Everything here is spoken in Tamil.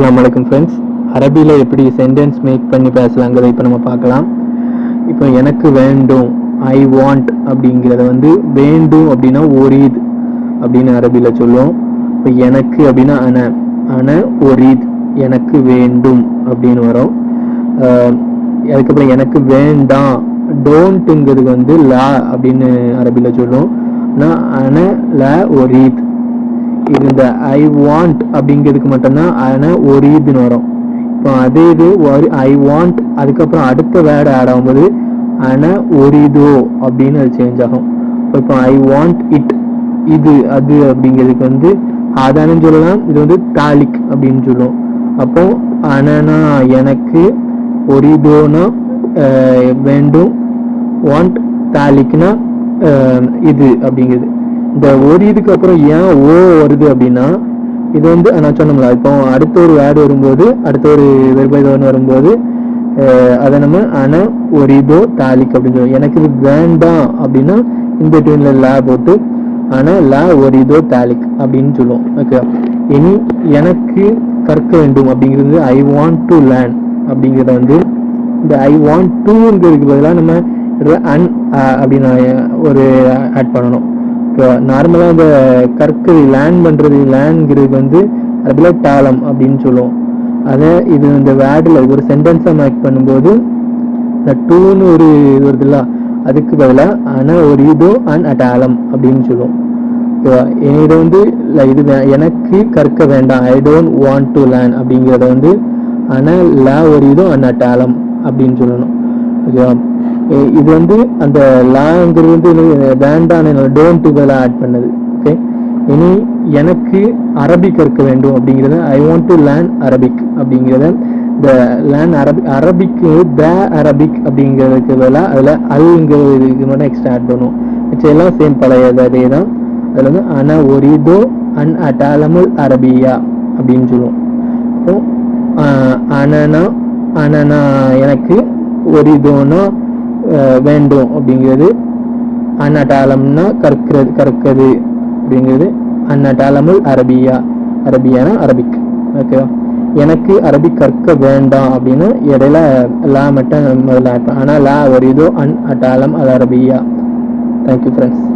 அஸ்லாம் வலைக்கம் ஃப்ரெண்ட்ஸ் அரபியில் எப்படி சென்டென்ஸ் மேக் பண்ணி பேசலாங்கிறத இப்போ நம்ம பார்க்கலாம். இப்போ எனக்கு வேண்டும் ஐ வாண்ட் அப்படிங்கிறத வந்து வேண்டும் அப்படின்னா ஒரீத் அப்படின்னு அரபியில் சொல்லுவோம். இப்போ எனக்கு அப்படின்னா அன அன ஒரீத் எனக்கு வேண்டும் அப்படின்னு வரும். அதுக்கப்புறம் எனக்கு வேண்டாம் டோன்ட்டுங்கிறதுக்கு வந்து லா அப்படின்னு அரபியில் சொல்லுவோம். ஆனால் அன ல ஒரீத் இது இந்த ஐ வாண்ட் அப்படிங்கிறதுக்கு மட்டும்தான் ஆனால் ஒரு இதுன்னு வரும். இப்போ அதே இது ஐ வாண்ட் அதுக்கப்புறம் அடுத்த வேர்டு ஆட் ஆகும்போது ஆனால் ஒரு இதோ அப்படின்னு அது சேஞ்ச் ஆகும். இப்போ ஐ வாண்ட் இட் இது அது அப்படிங்கிறதுக்கு வந்து அதானு சொல்லலாம். இது வந்து தாலிக் அப்படின்னு சொல்லுவோம். அப்போ அனனா எனக்கு ஒரு இதோனா வேண்டும். வாண்ட் தாலிக்னா இது அப்படிங்கிறது. இந்த ஒரு இதுக்கு அப்புறம் ஏன் ஓ வருது அப்படின்னா இது வந்து நான் சொன்னோம்ல இப்போ அடுத்த ஒரு வேர்டு வரும்போது அடுத்த ஒரு வெறுபைதோன்னு வரும்போது அதை நம்ம அண ஒரு இதோ தாலிக் அப்படின்னு சொல்லுவோம். எனக்கு இது வேண்டாம் அப்படின்னா இந்த டியூனில் லா போட்டு ஆனா லா ஒரு இதோ தாலிக் அப்படின்னு சொல்லுவோம். ஓகே இனி எனக்கு கற்க வேண்டும் அப்படிங்கிறது ஐ வாண்ட் டு லேர்ன் அப்படிங்கிறத வந்து இந்த ஐ வாண்ட் டூங்கிறதுக்கு பதிலாக நம்ம அன் அப்படின்னு ஒரு ஆட் பண்ணணும். நார்மலாக இந்த கற்கிறது லேர்ன் பண்ணுறது லேண்ட்ங்கிறது வந்து அதில் தாளம் அப்படின்னு சொல்லுவோம். அதை இது இந்த வேர்டில் ஒரு சென்டென்ஸாக மேக் பண்ணும்போது இந்த டூன்னு ஒரு இது வருதுல்ல அதுக்கு பதிலாக ஆனால் ஒரு இதோ அன் அட்டாலம் அப்படின்னு சொல்லுவோம். ஓகேவா இதை வந்து இது வே- எனக்கு கற்க வேண்டாம். I don't want to learn அப்படிங்கிறத வந்து ஆனால் ல ஒரு இதோ அன் அட்டாலம் அப்படின்னு சொல்லணும். ஓகேவா? இது வந்து அந்த லாங்கிறது வந்து இது என்னோட டோன்ட் பதிலாக ஆட் பண்ணது. ஓகே இனி எனக்கு அரபிக் கற்க வேண்டும் அப்படிங்கிறத I want to learn Arabic அப்படிங்கிறத இந்த லேர்ன் அரபிக் அரபிக்கு த அரபிக் அப்படிங்கிறதுக்கு பதிலாக அதில் அல்ங்கிறதுக்கு மட்டும் எக்ஸ்ட்ரா ஆட் பண்ணுவோம். மிச்சம் எல்லாம் சேம் பழைய அதே தான். அதில் வந்து அன ஒரிதோ அன் அட்டாலமுல் அரபியா அப்படின்னு சொல்லுவோம். அப்போ அனனா அனனா எனக்கு ஒரிதோனா வேண்டும் அப்படிங்கிறது அன்னடாலம்னா கற்கிறது கற்கிறது அப்படிங்கிறது அன்னடாலமுல் அரபியா அரபியானா அரபிக். ஓகேவா எனக்கு அரபிக் கற்க வேண்டாம் அப்படின்னு இடையில லா மட்டும் முதல்ல ஆனால் லா ஒரு இதோ அன் அட்டாலம் அல் அரபியா. Thank you friends